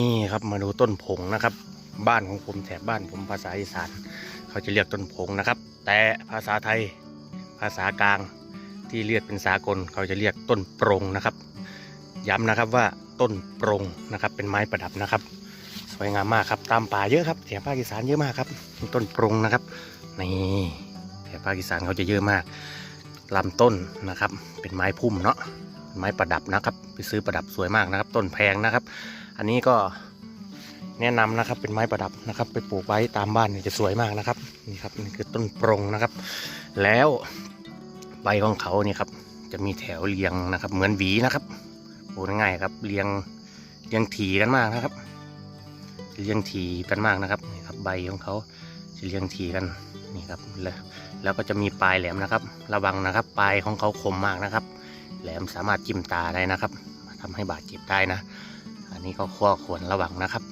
นี่ครับมาดูต้นผงนะครับ บ้านของผมแถบบ้านผมภาษาอีสาน เขาจะเรียกต้นผงนะครับ แต่ภาษาไทย ภาษากลางที่เรียกเป็นสากลเขาจะเรียกต้นโปรงนะครับ ย้ำนะครับว่าต้นโปรงนะครับเป็นไม้ประดับนะครับ สวยงามมากครับตามป่าเยอะครับแถบภาคอีสานเยอะมากครับ ต้นโปรงนะครับนี่แถบภาคอีสานเขาจะเยอะมากลำต้นนะครับ เป็นไม้พุ่มเนาะไม้ประดับนะครับ ไปซื้อประดับสวยมากนะครับ ต้นแพงนะครับ อันนี้ก็แนะนำนะครับเป็นไม้ประดับนะครับ ไปปลูกไว้ตามบ้านเนี่ยจะสวยมากนะครับนี่ครับนี่คือต้นโปรงนะครับ แล้วใบของเขาเนี่ยครับจะมีแถวเรียงนะครับ เหมือนหวีนะครับพูดง่ายครับเรียงเรียงถี่กันมากนะครับเรียงถี่กันมากนะครับนี่ครับ ใบของเขาจะเรียงถี่กันนี่ครับแล้วแล้วก็จะมีปลายแหลมนะครับ ระวังนะครับ ปลายของเขาคมมากนะครับ แหลมสามารถจิ้มตาได้นะครับทำให้บาดเจ็บได้นะ นนี้ก็ข้อควรระวังนะครับ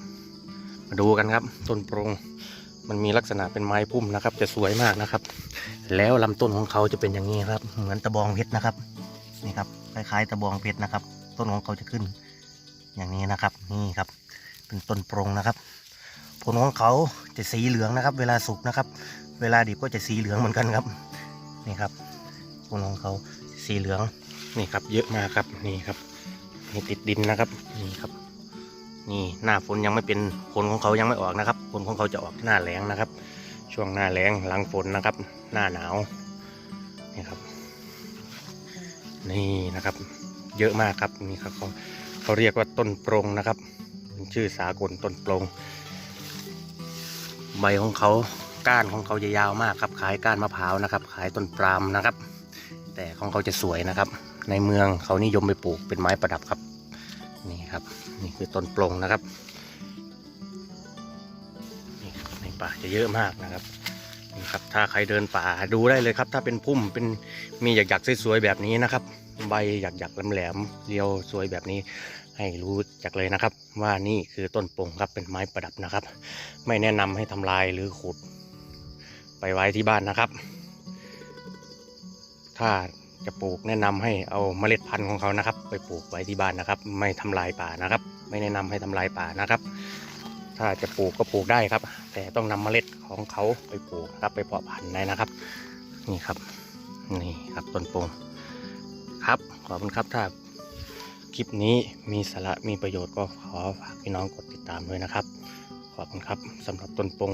มาดูกันครับ ต้นโปรงมันมีลักษณะเป็นไม้พุ่มนะครับ จะสวยมากนะครับ แล้วลำต้นของเขาจะเป็นอย่างนี้ครับ เหมือนตะบองเพชรนะครับนี่ครับคล้ายๆตะบองเพชรนะครับ ต้นของเขาจะขึ้น อย่างนี้นะครับ นี่ครับ เป็นต้นโปรงนะครับ ผลของเขาจะสีเหลืองนะครับ เวลาสุกนะครับ เวลาดิบก็จะสีเหลืองเหมือนกันครับนี่ครับผลของเขาสีเหลืองนี่ครับ เยอะมากครับนี่ครับนี่ติดดินนะครับนี่ครับ นี่หน้าฝนยังไม่เป็นผลของเขายังไม่ออกนะครับผลของเขาจะออกหน้าแล้งนะครับ ช่วงหน้าแล้งหลังฝนนะครับ หน้าหนาวนี่ครับ นี่นะครับ เยอะมากครับนี่ครับเขาเขาเรียกว่าต้นโปรงนะครับเป็นชื่อสากลต้นโปรงใบของเขาก้านของเขาจะยาวมากครับขายก้านมะพร้าวนะครับ ขายต้นปรามนะครับ แต่ของเขาจะสวยนะครับ ในเมืองเขานิยมไปปลูกเป็นไม้ประดับครับ ครับ นี่คือต้นโปรงนะครับนี่ในป่าจะเยอะมากนะครับนี่ครับ ถ้าใครเดินป่าดูได้เลยครับ ถ้าเป็นพุ่มเป็นมีหยักๆสวยๆแบบนี้นะครับ ใบหยักๆแหลมๆเรียวสวยแบบนี้ให้รู้จักเลยนะครับ ว่านี่คือต้นโปรงครับเป็นไม้ประดับนะครับ ไม่แนะนำให้ทำลายหรือขุด ไปไว้ที่บ้านนะครับ ถ้า จะปลูกแนะนำให้เอาเมล็ดพันธุ์ของเขานะครับ ไปปลูกไว้ที่บ้านนะครับ ไม่ทำลายป่านะครับ ไม่แนะนำให้ทำลายป่านะครับ ถ้าจะปลูกก็ปลูกได้ครับ แต่ต้องนำเมล็ดของเขาไปปลูกครับไปเพาะพันธุ์ได้นะครับ นี่ครับ นี่ครับต้นโปงครับขอบคุณครับถ้าคลิปนี้มีสาระมีประโยชน์ก็ขอฝากพี่น้องกดติดตามด้วยนะครับ ขอบคุณครับสำหรับต้นโปง